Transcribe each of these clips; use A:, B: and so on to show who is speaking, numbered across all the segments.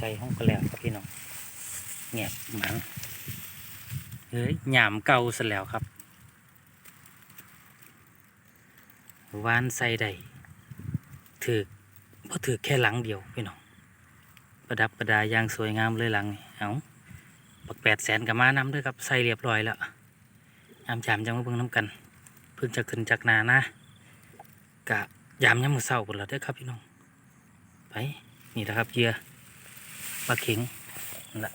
A: ใส่ห้องก็แล้วครับพี่น้องแงบหมันเฮ้ยหยามเก่าซะแล้วครับวานใส่ได้ถือพอถือแค่หลังเดียวพี่น้องประดับประดาอย่างสวยงามเลยหลังนี่เอาปักแปดแสนกับมาน้ำด้วยครับใส่เรียบร้อยแล้วยามจามจังมาเบิ่งน้ำกัน เพิ่งจะขึ้นจากนานะกะยามยามมือเศร้าหมดแล้วด้อครับพี่น้องไปนี่แหละครับเยื่อ ลาเข็งนั่นแหละ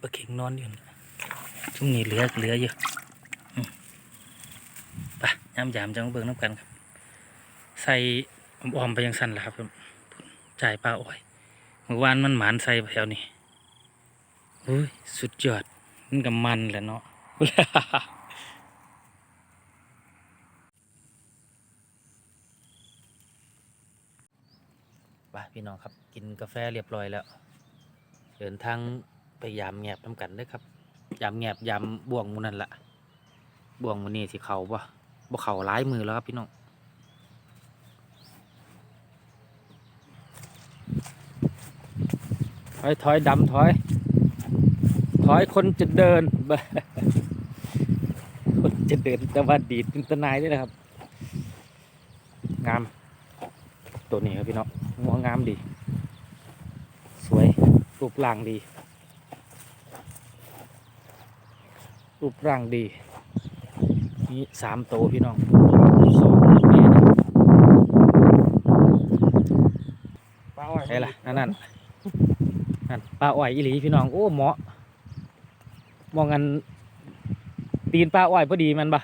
A: ปลาเข็งนอนอยู่ช่วงนี้เหลือเหลืออยู่อืมไปยามยามจังมาเบิ่งน้ำกันครับ ใส่ออมไปยังสั้นหละครับจ่ายปลาอ้อยเมื่อวานมันหมานใส่แถวนี้อุ้ยสุดยอดมันกับมันแหละเนาะ ไปพี่น้องครับ กินกาแฟเรียบร้อยแล้ว เดินทางไปยามแงบน้ำกันเด้ครับยามแงบยามบ่วงมูนั่นละบ่วงมูนี่สิเขาบ่บ่เขาร้ายมือแล้วครับพี่น้องถอยถอยดำถอยถอยคนจะเดินคนจะเดินแต่ว่าดีดเป็นตนายด้วยนะครับ งาม ตัวนี้ครับพี่น้องงัวงามดี สวยรูปร่างดี รูปร่างดีมีสามตัวพี่น้องสองแม่นะ
B: ปลาอ้อย
A: ใช่ละนั่นนั่นนั่นปลาอ้อยอีหลีพี่น้องโอ้เหมาะมองกันตีนปลาอ้อยพอดีแมันปะ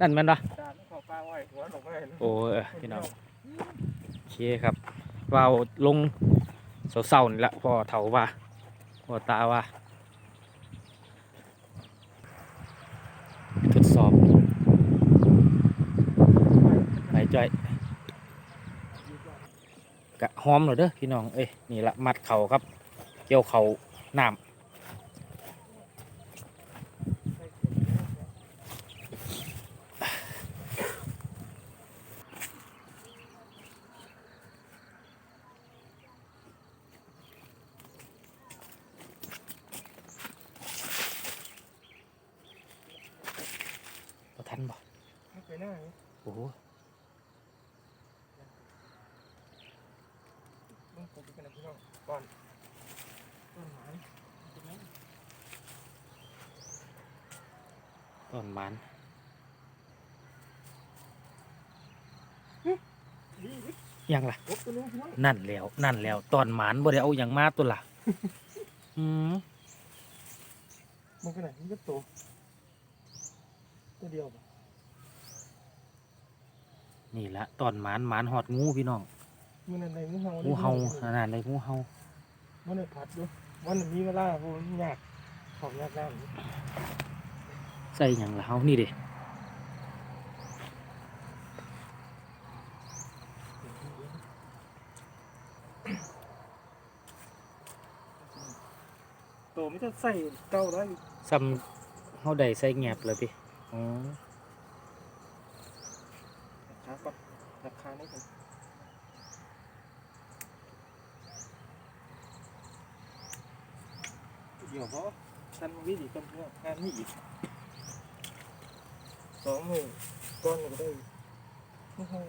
A: นั่นแมันปะ
B: จานของปลาอ้อยหัวหลงไปเลย
A: โอ้เออพี่น้องโอ เคครับว่าวลงเศร้าๆนี่ละพ่อเถาว่าพ่อตาว่าทดสอบไปจ้อยกะหอมเหรอเด้อพี่น้องเอ้ยนี่ละมัดเข่าครับ เกี่ยวเข่าน้ำพอทันบ่
B: ไม่เคยหน้าเลย
A: โอ้โห
B: มึงคงจะเป็นะพี่น้องก่อนต้นม้
A: ต้นมันยังล่ะ
B: นั่น
A: แล้ว นั่นแล้ว ตอนหมานบ่ได้เอาอย่างมาตัวละอืม
B: มึงไปไหนมึงก็ตัวตัวเดียวปะ
A: นี่ละตอนหมานหมานหอดงูพี่น้อง
B: มึงนั่นไหนมึงเฮา
A: งูเห่าขนาดเลยงูเห่า
B: มันเลยผัดด้วยมันมีเวลาพวกมันยากของยากน้
A: ใส่อย่างละเฮานี่เด้ำ
B: ตัวไม่จะใส่เก้าได้
A: ซ้ำเฮาได้ใส่แงบเลยพี่อ๋อ
B: ราคาก่อน ราคานี่ก่อนเดี๋ยวเพราะฉันวิธีกันเพื่องานนี่อีกสองหมื่นก้อนก็ได้ไม่ให้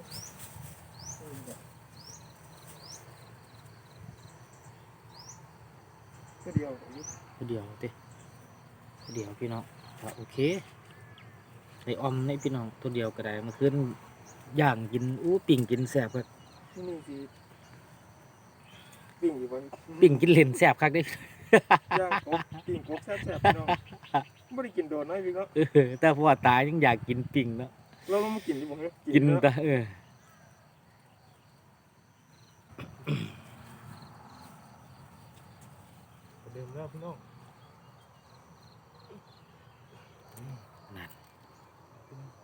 B: ไม่มีอะก็เดียวอันนี้
A: ตัวเดียวติตัวเดียวพี่น้องก็โอเคในออมในพี่น้องตัวเดียวก็ได้เมื่อคืน ย่างกินอู้ปิ่งกินแซ่บครับ
B: ที่นี่สิปิ้งอยู่บน
A: ปิ่งกินเล่นแซ่บคักเด้
B: ย่างกบปิ้งกบแซ่บๆพี่น้องไม่ได้กินโดนนะพี่ก็
A: เออแต่พ่อตายังอยากกินปิ่งเนาะ
B: เราต้องมากินที่ผมเนี่ย
A: กิน
B: เอะ
A: แต่เออ
B: เดิมแล้วพี่น้อง
A: นั่น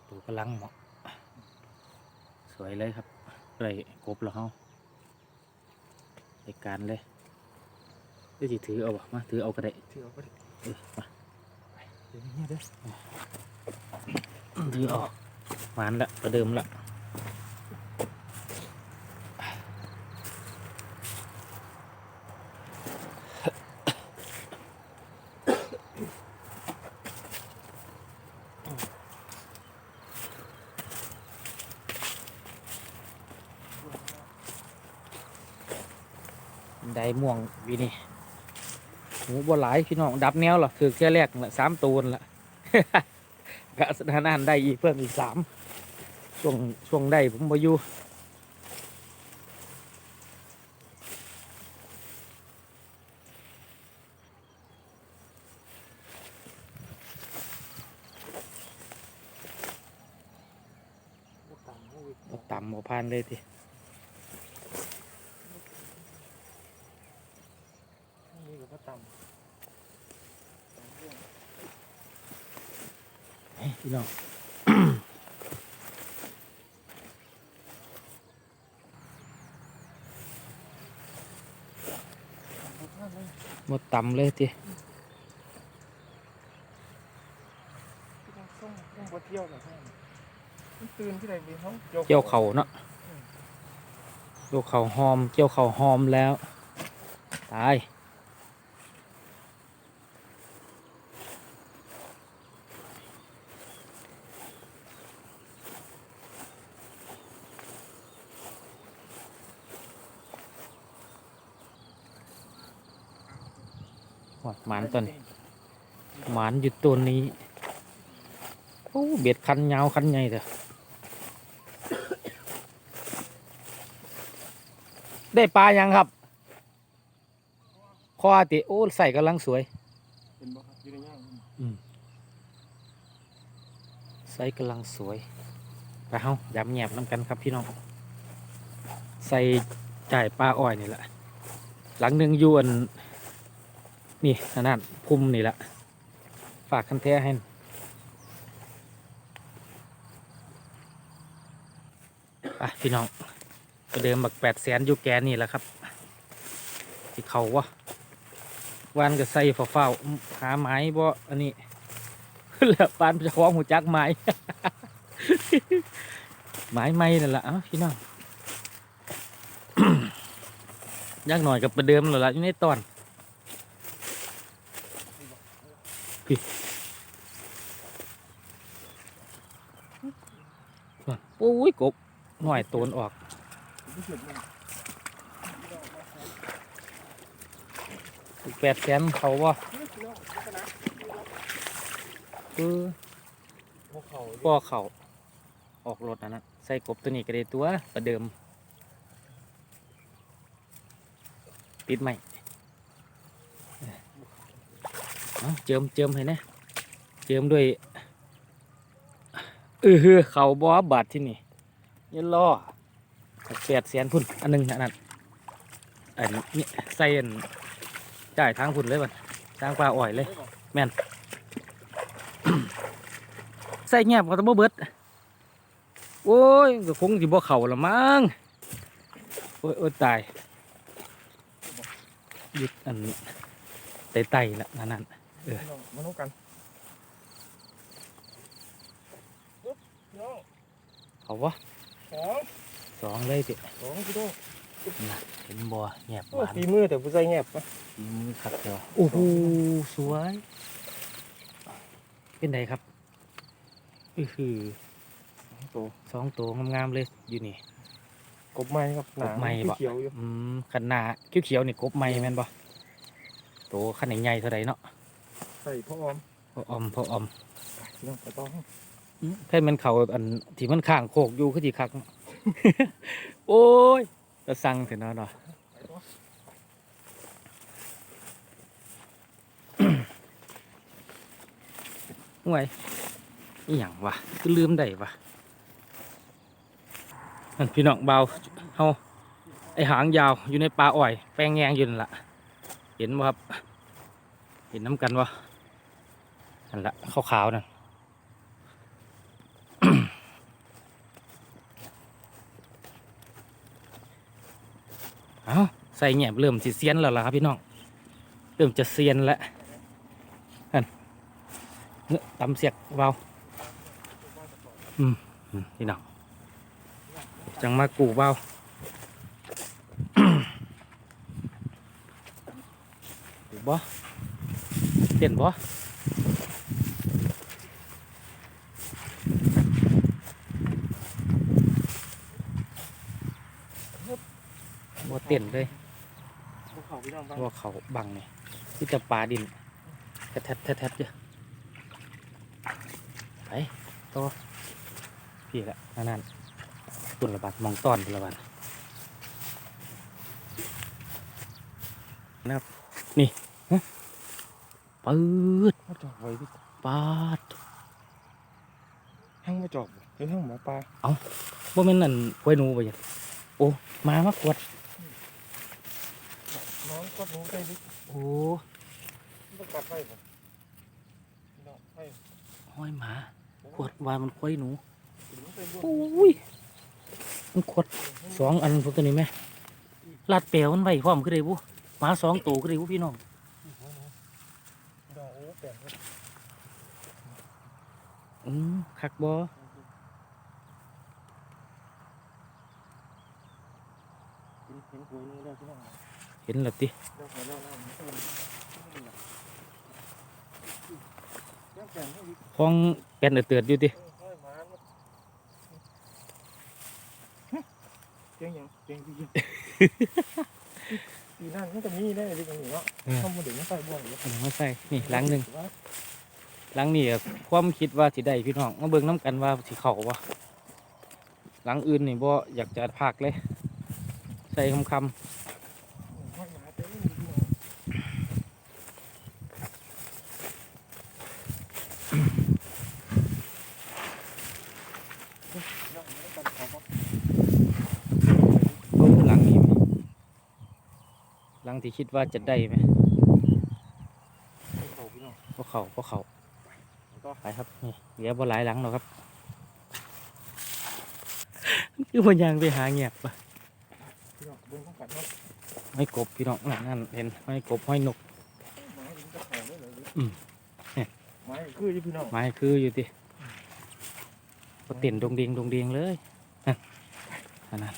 A: ตัวกำลังเหมาะส วยเลยครับเลยกบแล้วเฮาในการเลยเดี๋ยวสิถือเอาบ่มาถือเอาก็ได้
B: ถือเอาไปดิ
A: เออมา
B: เดี๋ยวนี้เด้อ
A: ถือเอาหวานละประเดิมละ ได้ม่วงวีนี่หมูบ่หลายพี่น้องดับแนวเหรอคือแค่แรกนั่นละสามตัวนั่นละกะสถานานได้อีกเพิ่มอีกสามช่วงช่วงได้ผมบ่อยู่บ่ต่ำบ่พานเลยที พี่น้องำหมดต่ำเลยที
B: ต้องต้องไปเที่ยวหน่อยมันตื่นที่ไหนดีเขา
A: เกี่ยวเข่าเนาะเกี่ยวเข่าหอม เกี่ยวเข่าหอมแล้ว ตาย หอดหมานตัวนี้หมานอยู่ตัวนี้โอ้เบ็ดคันยาวคันใหญ่เถอะได้ปลายังครับคอติโอ้ใส่กำลังสวย
B: ใส่
A: กำลังสวยไปเฮายำแยบน้ำกันครับพี่น้อง ใส่จ่ายปลาอ้อยนี่แหละ หลังหนึ่งยวนนี่ขนาดพุ่มนี่แหละ ฝากคันแท้ให้ไปพี่น้องประเดิมบักแปดแสนอยู่แกนี่แหละครับที่เขาวะวานก็ใส่ฝ้าเฝ้าๆหาไม้บ่อันนี้แล้วปานจะคล้องหูจักไม้ไม้ไม้นั่นแหละเอ้าพี่น้องยากหน่อยกับประเดิมแล้วล่ะอยู่ในตอน พี่โอ้ยกบหน่อยโตนออกแปดแสนเขาว่าคือ
B: พวกเขา
A: ป้อเขาออกรถนะนะใส่กบตัวนี้ก็ได้ตัวประเดิม ติดไหมเอาเจิมเจิมให้นะ เจิมด้วย เออฮือเขาบอบาดที่นี่ยันล่อแปดแสนพุ่นอันหนึงอันนั้นอันนี้ใส่จ่ายทางพุ่นเลยบัดทางปลาอ่อยเลย แมนใส่แงบก็ต้องบ่เบิดโอ้ยก็คงสิบ่เข้าละมั้งโอ้ยโอ้ยตายหยุดอันไต่ไต่ละนั่นนั่น
B: มันต้กันปึ๊บน้อง
A: เขาวะ
B: สอง
A: สองเลยสิ
B: สองพี่โต้
A: น่ะเห็นบ่แงบ
B: โอ้
A: หวาน
B: ฝีมือแต่ผู้ใจแงบนะ
A: ฝีมือขัดเดียวโอ้โหสวย เป็นไงครับอือคือ
B: โต
A: สองตัวงามๆเลยอยู่นี่
B: กบไม้ครับหนาก
A: บไม้บ่
B: เขียวๆอยู่
A: อืมขันหนาเขียวๆนี่กบไม้แม่นบ่โตขันใหญ่ๆเท่าไรเนาะ
B: ใส่พ่อออม
A: พออมพออม
B: พี่น้องไปต้อง
A: แค่มันเขาอันที่มันข้างโคกอยู่คือที่คัก โอ้ยจะสั่งเถอะเนาะเนาะ
B: ไปต่อ
A: ห่วยอหย่างวะคือลืมได้วะนั่นพี่น้องเบาเฮาไอหางยาวอยู่ในป่าอ้อย แปลงแยงอยู่นั่นละเห็นบ่ครับ เห็นน้ำกันวะนั่นละขาวๆนั่น เอา ใส่แหนบเริ่มสิเซียนแล้วล่ะครับพี่น้อง เริ่มจะเซียนแล้วนั่นเนื้อตำเสียกเบาอืมพี่น้องจังมากูเบาถูบ่เต้นบ่บ่เต้นเลย
B: บ่เขา พี่น้องบ้าง
A: ว่าเขาบังเนี่ยที่จะปลาดินแทบแทบแทบแทบเยอะไปต่อพี่ละนั่นนั่นตุนระบาดมองต้อนตุนระบาดนะครับนี่ฮะปืด
B: มาจอบไว้พี่
A: ปาด
B: ห้างมาจอบหรือห้างหมอปลา
A: ว่ามันนั่นกล้วยหนูไปยังโอ้มามากวด
B: น้อง ก็รู้ได้ดิ
A: โอ้
B: ต้องกัดไว้ผมพี่น้องให้
A: ห้อยหมาขวดวามันกล้วยหนู
B: ถึงไปร่วม
A: โอ้ยมันขวดสองอันพวกตัวนี้ไหมลาดเปลวมันไว้พร้อมก็ได้บุหมาสองตัวก็ได้บุพี่น้อง
B: ดอกโอ้แปลกเลย
A: อืมคักบอ
B: เห็นเห็นหัวนี้แล้วพี่น้อง
A: เห็นแล้วติ
B: เดี๋ยวหัวเราแล้วมันก็มันยังแปลงไม่ดี
A: ห้องแปนเตือดๆอยู่ติ
B: เออห้อยหมาเนอะเจียงหยังเจียงจริงๆปีนั่นมันก็มีได้ดิบางอย่างเนาะเข้ามาถึงไม่ใส่บ่วงเลย
A: อันนี้มาใส่นี่หลังหนึ่งหลังนี่ก็ความคิดว่าสิได้พี่น้องมาเบิ่งน้ำกันว่าสิเข้าบ่หลังอื่นนี่บ่อยากจะพักเลย ใส่คำค
B: ห้อยหมาเต็มเลยพี่น้องเฮ้ยน้องไม่ต้องการขอบอกำ
A: โอ้หลังนี้ไหม หลังที่คิดว่าจะได้ไหม
B: เขาพี่น้อง
A: พวกเขาพวกเขา
B: ต่อ
A: ไปครับนี่เหลือบ่หลายหลังหรอกครับคือมันยังไปหาเงียบปะ
B: พี่น้องเบิ่งต้องการเนาะ
A: ห้อยกบพี่น้องนั่นนั่นเห็นห้อยกบห้อยนก
B: ไม้ถึงจะขอได้เลย
A: อืมเนี่ย
B: ไม้คืออยู่พี่น้อง
A: ไม้คืออยู่ติก็เต้นดงเดียงดงเดียงเลยนั่นอันนั้น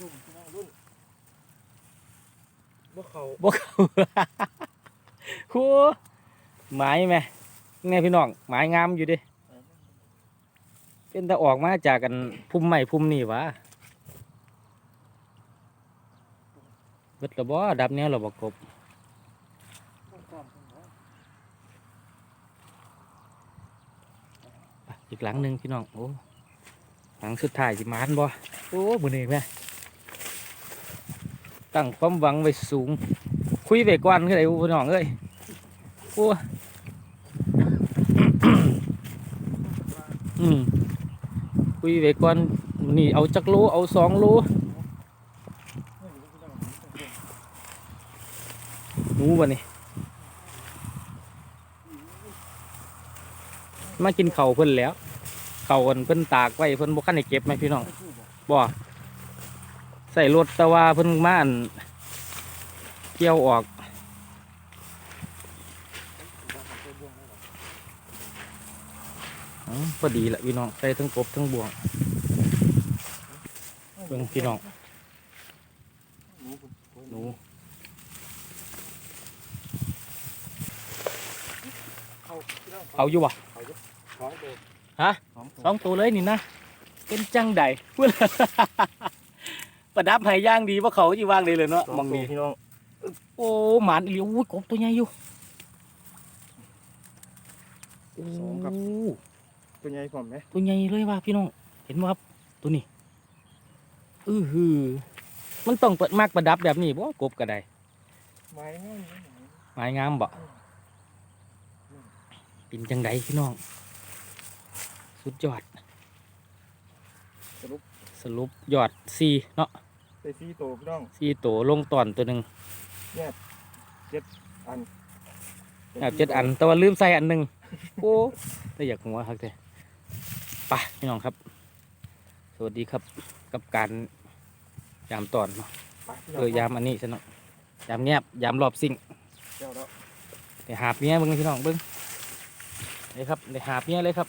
B: รุ่นพี่น้องรุ่น ว่เขา
A: บกเขาโอ้ไม้ไหมเนี่พี่น้องไม้งามอยู่ดิเป็นแต่ออกมาจากกันพุ่มใหม่พุ่มนี่วะเบิดระบ่ดับเนี้ยเราบอกกบ
B: อีก
A: หลังหนึ่งพี่น้องโอ้หลังสุดท้ายสิมานบ่โอ้บุญเองแม่ ตั้งความหวังไว้สูง คุยไปก่อนคือไดพี่น้องเอ้ยโอ้อืมคุยไปก่อนนี่เอาจักโลเอาสองโล
B: ไม่รู้พี่น้อง
A: หนูบ่นี่มากินเข่าเพิ่นแล้ว เข่าวอันเพิ่นตากไว้เพิ่นบ่คันได้เก็บไหมพี่น้อง
B: บ่
A: ส่รถแต่ว่าเพิ่นมาอันเกี่ยวออก
B: ว่าเขาเป็นบ่วงได้หรอ
A: อ๋อพอดีละพี่น้องใส่ทั้งกบทั้งบ่วงเบิ่งพี่น้อง
B: หนู
A: หนู
B: เขาพี่น้อง
A: เอาอยู่บ่
B: เขาอยู่สองตัว
A: ฮะ
B: สองตัว
A: สองตัวเลยนี่นะ เป็นจังใดพูด ประดับให้ย่างดีว่าเขาจีวางเลยเลยเนาะ
B: สอง
A: มอง
B: ตัว
A: นี่
B: พี่น้อง
A: โอ้หมานอีหลีอุ้ยกบตัวใหญ่อยู่โอ้
B: ตัวใหญ่ผมไหม
A: ตัวใหญ่เลยว่ะพี่น้องเห็นไหมครับตัวนี้อือหือมันต้องเปิดมากประดับแบบนี้บ่กบก็ได้
B: ไม้ง่ายไหม
A: ไม้งามบ่เป็นจังใดพี่น้อง สุดยอด
B: สรุป
A: สรุปยอดสี่เนาะ
B: ไปสี่ตัวพี่น้อง
A: สี่ตัวลงตอนตัวหนึ่ง
B: อัน
A: อะเจ็ดอัน แต่ว่าลืมใส่อันหนึ่งโอ้แต่อยากหัวครับเด้ไปพี่น้องครับ สวัสดีครับกับการยามตอนเนาะ
B: ไปพี่
A: เอ
B: น้อง
A: อยามอันนี้ซะเนาะยามเงียบยามรอบสิ่ง
B: เจ้าแล้ว
A: เดี๋ยวหาบเนี้ยเบิ้งพี่น้องเบิ้งเลยครับเดี๋ยวหาบเนี้ยเลยครับ